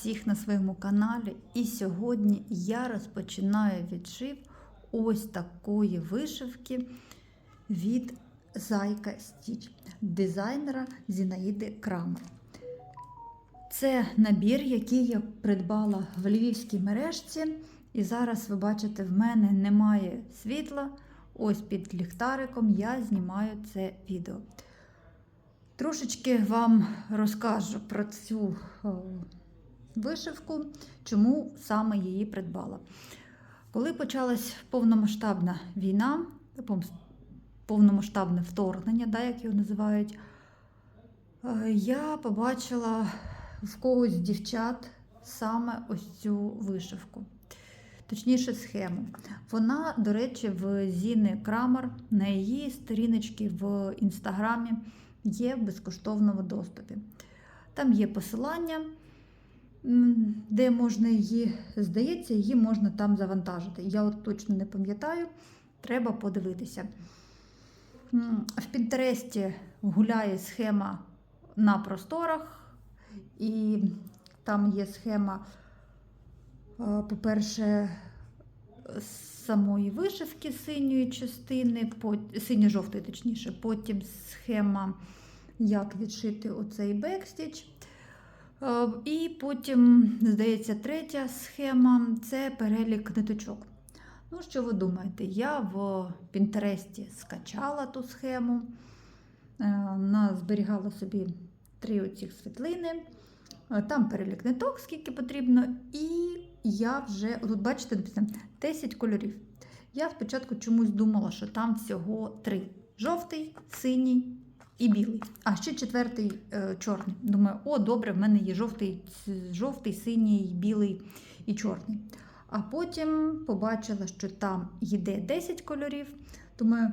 всіх на своєму каналі. І сьогодні я розпочинаю відшив ось такої вишивки від Зайка Стіч дизайнера Зінаїди Крамер. Це набір, який я придбала в львівській мережці. І зараз ви бачите, в мене немає світла. Ось під ліхтариком я знімаю це відео. Трошечки вам розкажу про цю вишивку, чому саме її придбала. Коли почалась повномасштабна війна, повномасштабне вторгнення, да, як його називають, е, я побачила в когось з дівчат саме ось цю вишивку. Точніше, схему. Вона, до речі, в Зіни Крамер на її сторіночці в інстаграмі є в безкоштовному доступі. Там є посилання, де можна її, здається, її можна там завантажити. Я от точно не пам'ятаю, треба подивитися. В Пінтересті гуляє схема на просторах, і там є схема, по-перше, самої вишивки синьої частини, синьо-жовтої, точніше, потім схема, як відшити оцей бекстіч. І потім, здається, третя схема це перелік ниточок. Ну, що ви думаєте? Я в Пінтересті скачала ту схему, зберігала собі три оцих світлини. Там перелік ниток, скільки потрібно, і я вже, тут бачите, написано 10 кольорів. Я спочатку чомусь думала, що там всього три: жовтий, синій і білий. А ще четвертий е, чорний. Думаю, о, добре, в мене є жовтий, жовтий, синій, білий і чорний. А потім побачила, що там йде 10 кольорів. Думаю,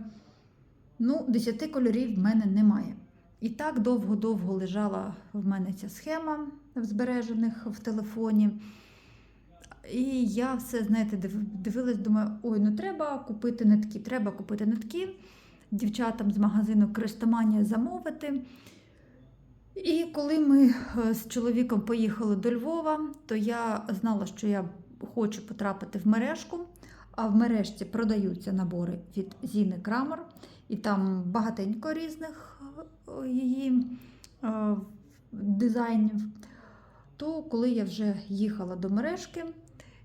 ну, 10 кольорів в мене немає. І так довго-довго лежала в мене ця схема в збережених в телефоні. І я все, знаєте, дивилась, думаю, ой, ну треба купити нитки, треба купити нитки, дівчатам з магазину Крестоманія замовити. І коли ми з чоловіком поїхали до Львова, то я знала, що я хочу потрапити в мережку, а в мережці продаються набори від Зіни Крамер, і там багатенько різних її дизайнів. То коли я вже їхала до мережки,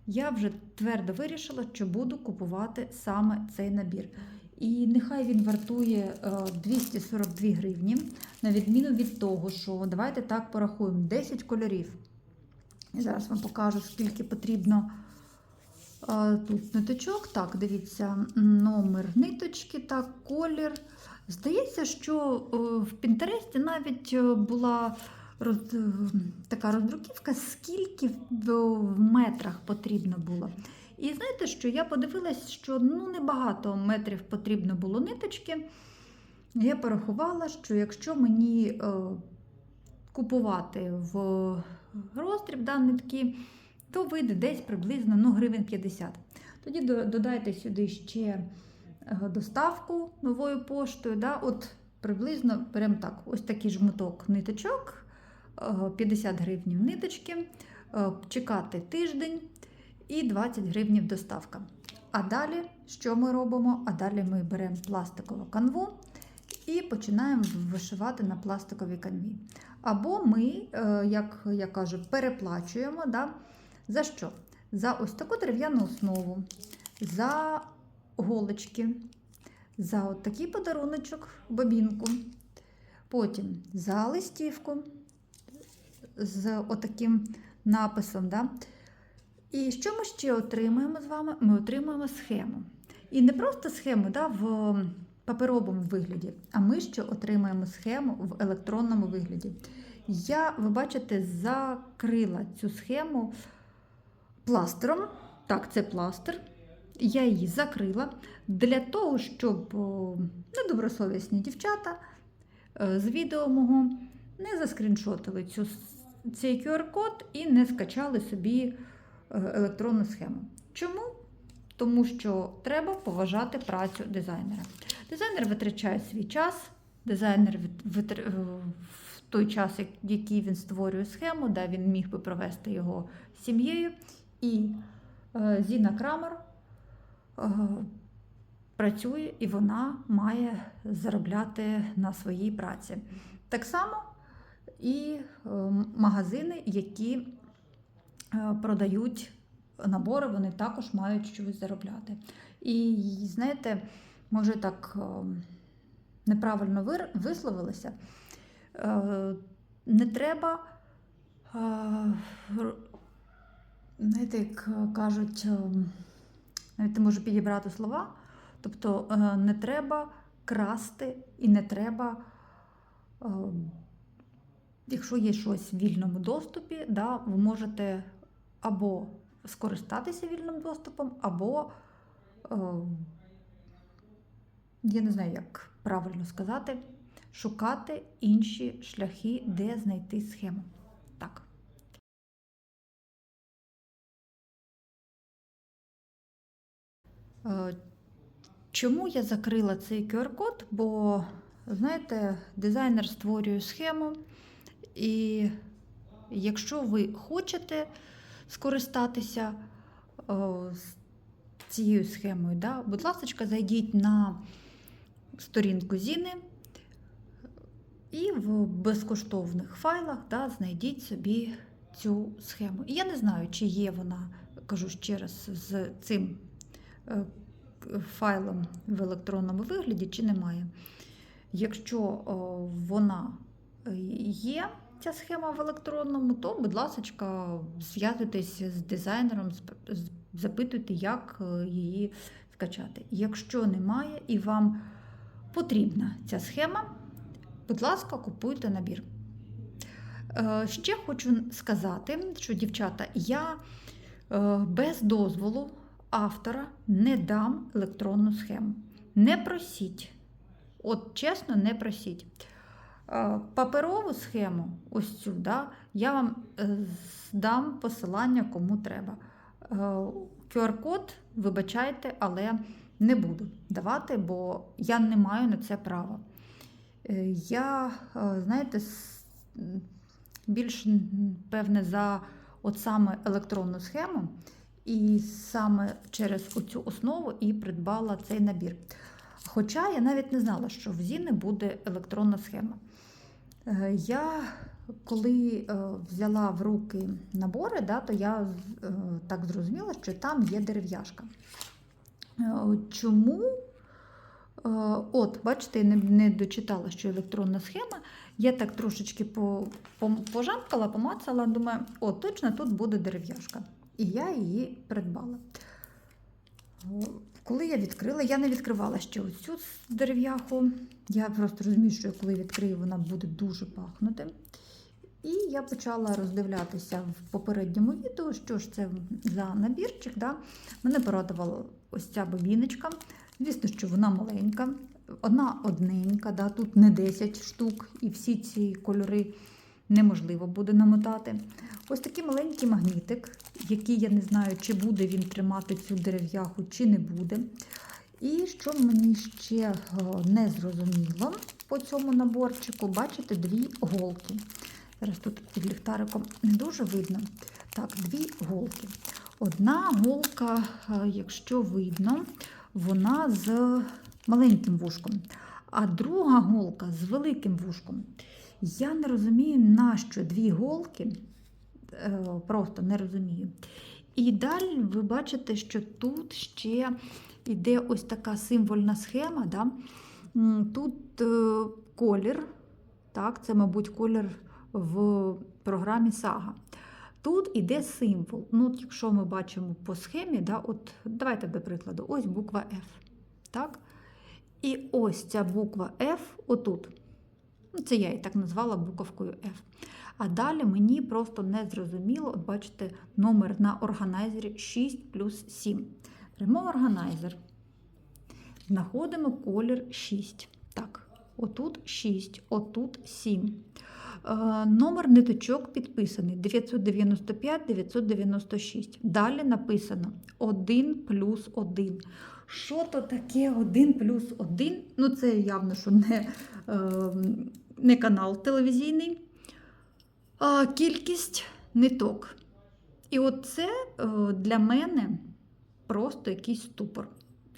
я вже твердо вирішила, що буду купувати саме цей набір. І нехай він вартує 242 гривні, на відміну від того, що давайте так порахуємо 10 кольорів. Зараз вам покажу, скільки потрібно тут ниточок. Так, дивіться, номер ниточки, так, колір. Здається, що в Пінтересті навіть була роз, така роздруківка, скільки в метрах потрібно було. І знаєте, що я подивилась, що ну, небагато метрів потрібно було ниточки. Я порахувала, що якщо мені е, купувати в роздріб да, нитки, то вийде десь приблизно ну, гривень 50. Тоді додайте сюди ще доставку новою поштою. Да, от Приблизно беремо так, ось такий жмуток ниточок, 50 гривнів ниточки, чекати тиждень і 20 гривнів доставка. А далі, що ми робимо? А далі ми беремо пластикову канву і починаємо вишивати на пластиковій канві. Або ми, як я кажу, переплачуємо. Да? За що? За ось таку дерев'яну основу, за голочки, за от такий подаруночок, бобінку. Потім за листівку з отаким написом. Да? І що ми ще отримуємо з вами? Ми отримуємо схему. І не просто схему да, в паперовому вигляді, а ми ще отримуємо схему в електронному вигляді. Я, ви бачите, закрила цю схему пластером. Так, це пластир. Я її закрила для того, щоб недобросовісні дівчата з відео мого не заскріншотили цю, цей QR-код і не скачали собі електронну схему. Чому? Тому що треба поважати працю дизайнера. Дизайнер витрачає свій час, дизайнер в той час, який він створює схему, де він міг би провести його сім'єю. І е, Зіна Крамер е, працює і вона має заробляти на своїй праці. Так само і е, магазини, які е, продають набори, вони також мають щось заробляти. І знаєте, може так е, неправильно висловилися. Е, Не треба, е, знаєте, як кажуть, е, навіть можу підібрати слова. Тобто е, не треба красти і не треба, е, якщо є щось в вільному доступі, да, ви можете або скористатися вільним доступом, або е, я не знаю, як правильно сказати, шукати інші шляхи, де знайти схему. Так. Е, Чому я закрила цей QR-код? Бо, знаєте, дизайнер створює схему, і якщо ви хочете скористатися о, цією схемою, да, будь ласка, зайдіть на сторінку Зіни і в безкоштовних файлах да, знайдіть собі цю схему. І я не знаю, чи є вона, кажу ще раз, з цим е, файлом в електронному вигляді, чи немає. Якщо о, вона е, є, ця схема в електронному, то, будь ласка, зв'язуйтесь з дизайнером, запитуйте, як е, її скачати. Якщо немає і вам потрібна ця схема, будь ласка, купуйте набір. Е, Ще хочу сказати, що, дівчата, я е, без дозволу автора не дам електронну схему. Не просіть. От чесно, не просіть. Е, Паперову схему, ось цю, да, я вам е, дам посилання кому треба. Е, QR-код, вибачайте, але не буду давати, бо я не маю на це права. Е, Я, е, знаєте, більш певне за от саме електронну схему, і саме через оцю основу і придбала цей набір. Хоча я навіть не знала, що в Зіни буде електронна схема. Е, Я коли е, взяла в руки набори, да, то я е, так зрозуміла, що там є дерев'яшка. Чому? От, бачите, я не, дочитала, що електронна схема. Я так трошечки по, по, пожамкала, помацала, думаю, о, точно тут буде дерев'яшка. І я її придбала. Коли я відкрила, я не відкривала ще оцю дерев'яху. Я просто розумію, що коли відкрию, вона буде дуже пахнути. І я почала роздивлятися в попередньому відео, що ж це за набірчик. Да? Мене порадувала ось ця бобіночка. Звісно, що вона маленька, одна одненька, да? тут не 10 штук, і всі ці кольори неможливо буде намотати. Ось такий маленький магнітик, який я не знаю, чи буде він тримати цю дерев'яху, чи не буде. І що мені ще е, не зрозуміло по цьому наборчику, бачите, дві голки. Зараз тут під ліхтариком не дуже видно. Так, дві голки. Одна голка, е, якщо видно, вона з маленьким вушком, а друга голка з великим вушком. Я не розумію, нащо дві голки, просто не розумію. І далі ви бачите, що тут ще йде ось така символьна схема. Да? Тут е, колір, так, це, мабуть, колір в програмі Сага. Тут іде символ. Ну, якщо ми бачимо по схемі, да, от, давайте до прикладу, ось буква F. Так? І ось ця буква F отут. Ну, Це я її так назвала буковкою F. А далі мені просто не зрозуміло, от бачите, номер на органайзері 6 плюс 7. Беремо органайзер, знаходимо колір 6. Так, отут 6, отут 7. Е, Номер ниточок підписаний 995-996. Далі написано 1 плюс 1. Що то таке 1 плюс 1? Ну, це явно, що не, е, не канал телевізійний. Кількість ниток. І от це е, для мене просто якийсь ступор.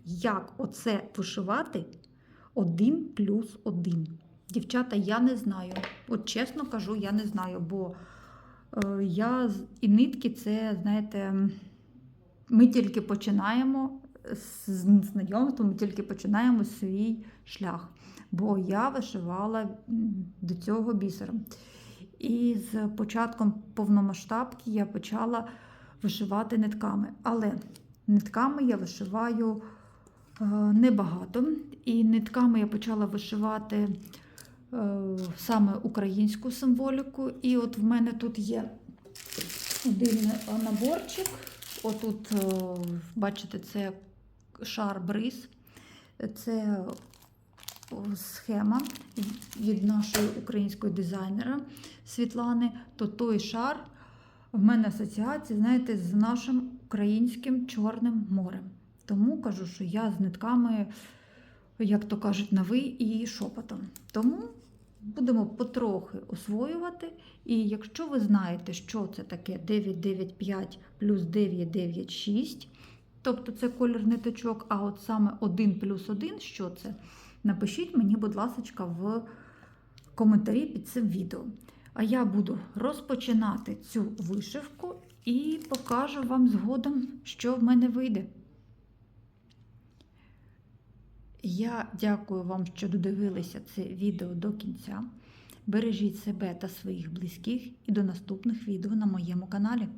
Як оце вишивати один плюс один? Дівчата, я не знаю. От чесно кажу, я не знаю, бо е, я і нитки це, знаєте, ми тільки починаємо з знайомства, ми тільки починаємо свій шлях. Бо я вишивала до цього бісером. І з початком повномасштабки я почала вишивати нитками. Але нитками я вишиваю е, небагато. І нитками я почала вишивати е, саме українську символіку. І от в мене тут є один наборчик. Отут, е, бачите, це шар бриз. Це схема від нашої української дизайнера Світлани, то той шар в мене асоціації, знаєте, з нашим українським Чорним морем. Тому кажу, що я з нитками, як то кажуть, на ви і шепотом. Тому будемо потрохи освоювати. І якщо ви знаєте, що це таке 995 плюс 996, тобто це колір ниточок, а от саме 1 плюс 1, що це? Напишіть мені, будь ласка, в коментарі під цим відео. А я буду розпочинати цю вишивку і покажу вам згодом, що в мене вийде. Я дякую вам, що додивилися це відео до кінця. Бережіть себе та своїх близьких і до наступних відео на моєму каналі.